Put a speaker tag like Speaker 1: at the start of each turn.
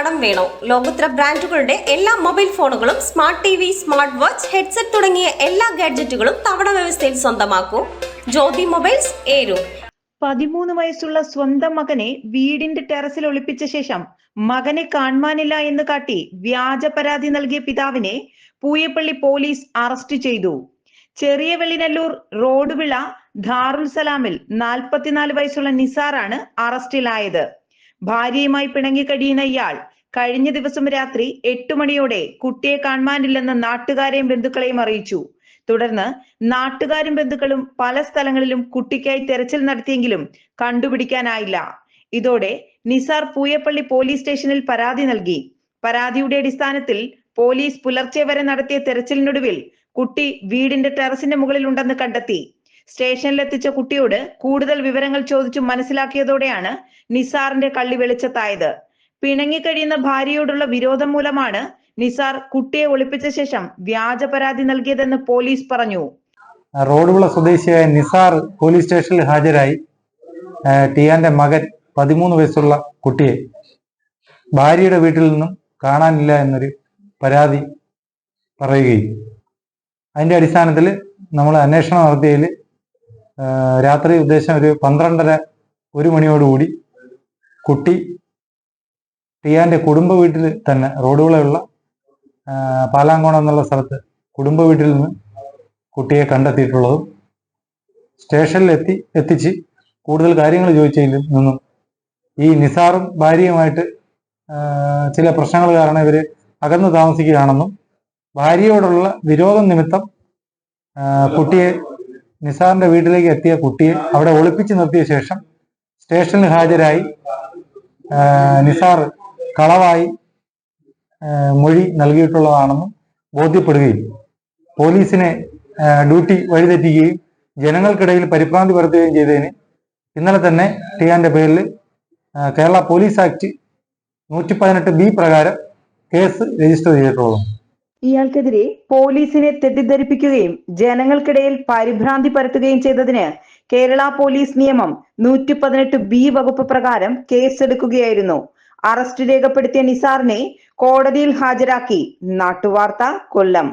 Speaker 1: കടം വേണോ? ലോകോത്തര ബ്രാൻഡുകളുടെ എല്ലാ മൊബൈൽ ഫോണുകളും smart T V smart watch headset തുടങ്ങിയ എല്ലാ ഗാഡ്ജറ്റുകളും തവണ വ്യവസ്ഥയിൽ സ്വന്തമാക്കൂ. ജ്യോതി മൊബൈൽസ് ഏരു.
Speaker 2: പതിമൂന്ന് വയസ്സുള്ള സ്വന്തം മകനെ വീടിന്റെ ടെറസിൽ ഒളിപ്പിച്ച ശേഷം മകനെ കാണുവാനില്ല എന്ന് കാട്ടി വ്യാജ പരാതി നൽകിയ പിതാവിനെ പൂയപ്പള്ളി പോലീസ് അറസ്റ്റ് ചെയ്തു. ചെറിയ വെള്ളിനല്ലൂർ റോഡ് വിള ധാറുൽ സലാമിൽ നാൽപ്പത്തിനാല് വയസ്സുള്ള നിസാറാണ് അറസ്റ്റിലായത്. ഭാര്യയുമായി പിണങ്ങിക്കഴിയുന്ന ഇയാൾ കഴിഞ്ഞ ദിവസം രാത്രി എട്ടു മണിയോടെ കുട്ടിയെ കാണുവാനില്ലെന്ന് നാട്ടുകാരെയും ബന്ധുക്കളെയും അറിയിച്ചു. തുടർന്ന് നാട്ടുകാരും ബന്ധുക്കളും പല സ്ഥലങ്ങളിലും കുട്ടിക്കായി തെരച്ചിൽ നടത്തിയെങ്കിലും കണ്ടുപിടിക്കാനായില്ല. ഇതോടെ നിസാർ പൂയപ്പള്ളി പോലീസ് സ്റ്റേഷനിൽ പരാതി നൽകി. പരാതിയുടെ അടിസ്ഥാനത്തിൽ പോലീസ് പുലർച്ചെ വരെ നടത്തിയ തെരച്ചിലിനൊടുവിൽ കുട്ടി വീടിന്റെ ടെറസിന്റെ മുകളിൽ ഉണ്ടെന്ന് കണ്ടെത്തി. സ്റ്റേഷനിലെത്തിച്ച കുട്ടിയോട് കൂടുതൽ വിവരങ്ങൾ ചോദിച്ചു മനസ്സിലാക്കിയതോടെയാണ് നിസാറിന്റെ കള്ളി വെളിച്ചത്തായത്. പിണങ്ങിക്കഴിയുന്ന ഭാര്യയോടുള്ള വിരോധം മൂലമാണ് നിസാർ കുട്ടിയെ ഒളിപ്പിച്ച ശേഷം വ്യാജ പരാതി നൽകിയതെന്ന് പോലീസ് പറഞ്ഞു.
Speaker 3: റോഡുള്ള സ്വദേശിയായ നിസാർ പോലീസ് സ്റ്റേഷനിൽ ഹാജരായി. ടിയാന്റെ മകൻ പതിമൂന്ന് വയസ്സുള്ള കുട്ടിയെ ഭാര്യയുടെ വീട്ടിൽ നിന്നും കാണാനില്ല എന്നൊരു പരാതി പറയുകയും. അതിന്റെ അടിസ്ഥാനത്തിൽ നമ്മൾ അന്വേഷണം നടത്തിയതിൽ രാത്രി ഉദ്ദേശം ഒരു പന്ത്രണ്ടര ഒരു മണിയോടുകൂടി കുട്ടി ടിയാന്റെ കുടുംബ വീട്ടിൽ തന്നെ റോഡുകളെയുള്ള പാലാങ്കോണം എന്നുള്ള സ്ഥലത്ത് കുടുംബ വീട്ടിൽ നിന്ന് കുട്ടിയെ കണ്ടെത്തിയിട്ടുള്ളതും സ്റ്റേഷനിൽ എത്തി എത്തിച്ച് കൂടുതൽ കാര്യങ്ങൾ ചോദിച്ചതിൽ നിന്നും ഈ നിസാറും ഭാര്യയുമായിട്ട് ചില പ്രശ്നങ്ങൾ കാരണം ഇവർ അകന്നു താമസിക്കുകയാണെന്നും ഭാര്യയോടുള്ള വിരോധം നിമിത്തം കുട്ടിയെ നിസാറിന്റെ വീട്ടിലേക്ക് എത്തിയ കുട്ടിയെ അവിടെ ഒളിപ്പിച്ചു നിർത്തിയ ശേഷം സ്റ്റേഷനിൽ ഹാജരായി നിസാർ കളവായി മൊഴി നൽകിയിട്ടുള്ളതാണെന്നും ബോധ്യപ്പെടുകയും പോലീസിനെ ഡ്യൂട്ടി വഴിതെറ്റിക്കുകയും ജനങ്ങൾക്കിടയിൽ പരിഭ്രാന്തി പരത്തുകയും ചെയ്തതിന് ഇന്നലെ തന്നെ ടിയാന്റെ പേരിൽ കേരള പോലീസ് ആക്ട് നൂറ്റി പതിനെട്ട് ബി പ്രകാരം കേസ് രജിസ്റ്റർ ചെയ്തിട്ടുള്ളതാണ്
Speaker 2: ഇയാൾക്കെതിരെ പോലീസിനെ തെറ്റിദ്ധരിപ്പിക്കുകയും ജനങ്ങൾക്കിടയിൽ പരിഭ്രാന്തി പരത്തുകയും ചെയ്തതിന് കേരള പോലീസ് നിയമം നൂറ്റി പതിനെട്ട് ബി വകുപ്പ് പ്രകാരം കേസെടുക്കുകയായിരുന്നു. അറസ്റ്റ് രേഖപ്പെടുത്തിയ നിസാറിനെ കോടതിയിൽ ഹാജരാക്കി. നാട്ടുവാർത്ത കൊല്ലം.